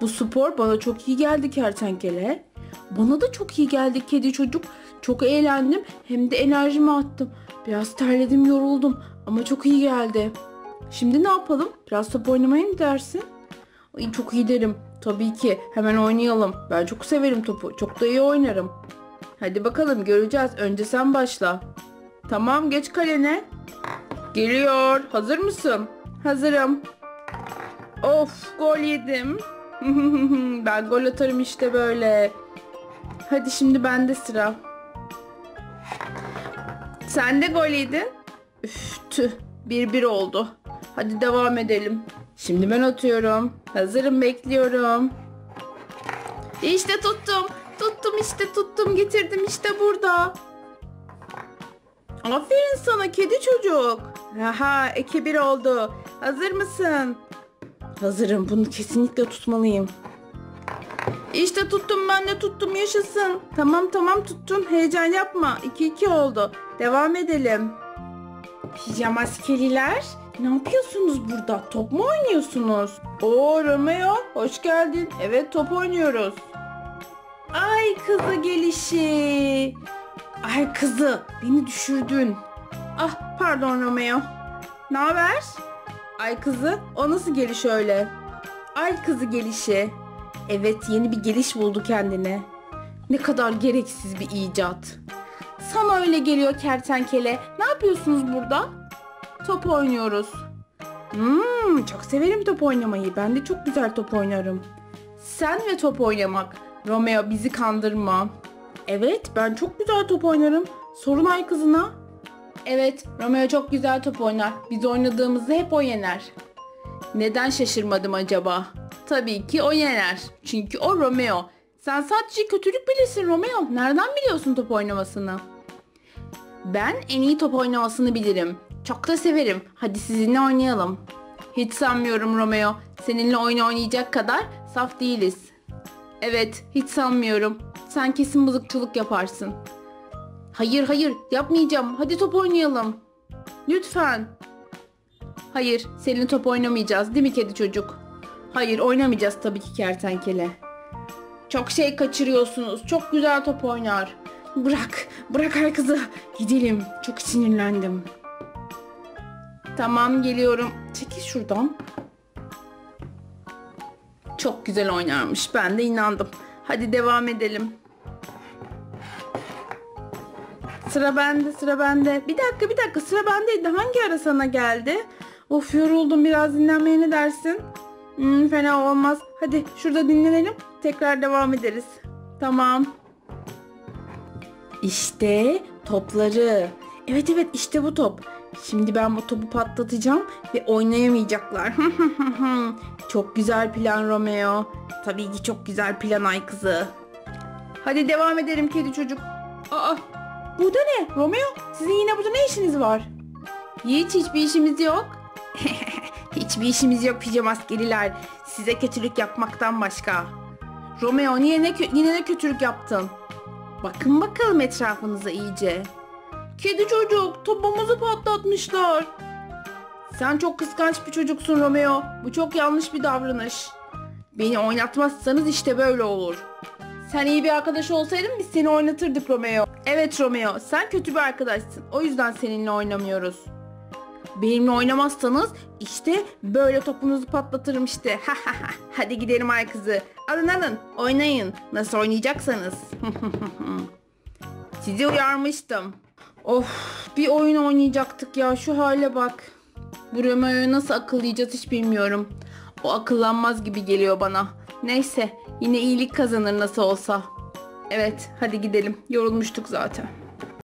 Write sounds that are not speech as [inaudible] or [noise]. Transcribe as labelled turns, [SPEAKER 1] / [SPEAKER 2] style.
[SPEAKER 1] Bu spor bana çok iyi geldi kertenkele. Bana da çok iyi geldi kedi çocuk. Çok eğlendim hem de enerjimi attım. Biraz terledim yoruldum ama çok iyi geldi. Şimdi ne yapalım? Biraz top oynamaya mı dersin? Ay, çok iyi derim. Tabii ki. Hemen oynayalım. Ben çok severim topu. Çok da iyi oynarım. Hadi bakalım göreceğiz. Önce sen başla. Tamam geç kalene. Geliyor. Hazır mısın? Hazırım. Of gol yedim. [laughs] ben gol atarım işte böyle. Hadi şimdi bende sıra. Sen de gol yedin. Üf tüh. 1-1 oldu. Hadi devam edelim. Şimdi ben atıyorum. Hazırım bekliyorum. İşte tuttum. Tuttum işte tuttum getirdim işte burada. Aferin sana kedi çocuk. Aha 2-1 oldu. Hazır mısın? Hazırım bunu kesinlikle tutmalıyım. İşte tuttum ben de tuttum yaşasın. Tamam tamam tuttun heyecan yapma. 2-2 oldu. Devam edelim. Pijamaskeliler ne yapıyorsunuz burada? Top mu oynuyorsunuz? Oo Romeo hoş geldin. Evet top oynuyoruz. Ay kızı gelişi. Ay kızı beni düşürdün. Ah pardon Romeo. Ne haber? Ay kızı o nasıl geliş öyle? Ay kızı gelişi. Evet yeni bir geliş buldu kendine. Ne kadar gereksiz bir icat. Sana öyle geliyor kertenkele. Ne yapıyorsunuz burada? Top oynuyoruz. Hmm, çok severim top oynamayı. Ben de çok güzel top oynarım. Sen ve top oynamak. Romeo bizi kandırma. Evet ben çok güzel top oynarım. Sorun ay kızına. Evet Romeo çok güzel top oynar. Biz oynadığımızda hep o yener. Neden şaşırmadım acaba? Tabii ki o yener. Çünkü o Romeo. Sen sadece kötülük bilirsin Romeo. Nereden biliyorsun top oynamasını? Ben en iyi top oynamasını bilirim. Çok da severim. Hadi sizinle oynayalım. Hiç sanmıyorum Romeo. Seninle oyun oynayacak kadar saf değiliz. Evet, hiç sanmıyorum. Sen kesin mızıkçılık yaparsın. Hayır hayır yapmayacağım. Hadi top oynayalım. Lütfen. Hayır seninle top oynamayacağız değil mi kedi çocuk? Hayır oynamayacağız tabii ki kertenkele. Çok şey kaçırıyorsunuz. Çok güzel top oynar. Bırak, bırak kızı. Gidelim. Çok sinirlendim. Tamam geliyorum. Çekil şuradan. Çok güzel oynarmış. Ben de inandım. Hadi devam edelim. Sıra bende, sıra bende. Bir dakika, bir dakika. Sıra bendeydi. Hangi ara sana geldi? Of yoruldum. Biraz dinlenmeye ne dersin? Hmm, fena olmaz. Hadi şurada dinlenelim. Tekrar devam ederiz. Tamam. İşte topları. Evet evet işte bu top. Şimdi ben bu topu patlatacağım ve oynayamayacaklar. [laughs] çok güzel plan Romeo. Tabii ki çok güzel plan ay kızı. Hadi devam edelim kedi çocuk. Aa, bu da ne? Romeo sizin yine burada ne işiniz var? Hiç hiçbir işimiz yok. [laughs] hiçbir işimiz yok pijama askeriler. Size kötülük yapmaktan başka. Romeo niye ne, yine ne kötülük yaptın? Bakın bakalım etrafınıza iyice. Kedi çocuk topumuzu patlatmışlar. Sen çok kıskanç bir çocuksun Romeo. Bu çok yanlış bir davranış. Beni oynatmazsanız işte böyle olur. Sen iyi bir arkadaş olsaydın biz seni oynatırdık Romeo. Evet Romeo sen kötü bir arkadaşsın. O yüzden seninle oynamıyoruz. Benimle oynamazsanız işte böyle topunuzu patlatırım işte. [laughs] Hadi gidelim ay kızı. Alın alın oynayın. Nasıl oynayacaksanız. [laughs] Sizi uyarmıştım. Of bir oyun oynayacaktık ya şu hale bak. Bu Romeo'yu nasıl akıllayacağız hiç bilmiyorum. O akıllanmaz gibi geliyor bana. Neyse yine iyilik kazanır nasıl olsa. Evet hadi gidelim yorulmuştuk zaten.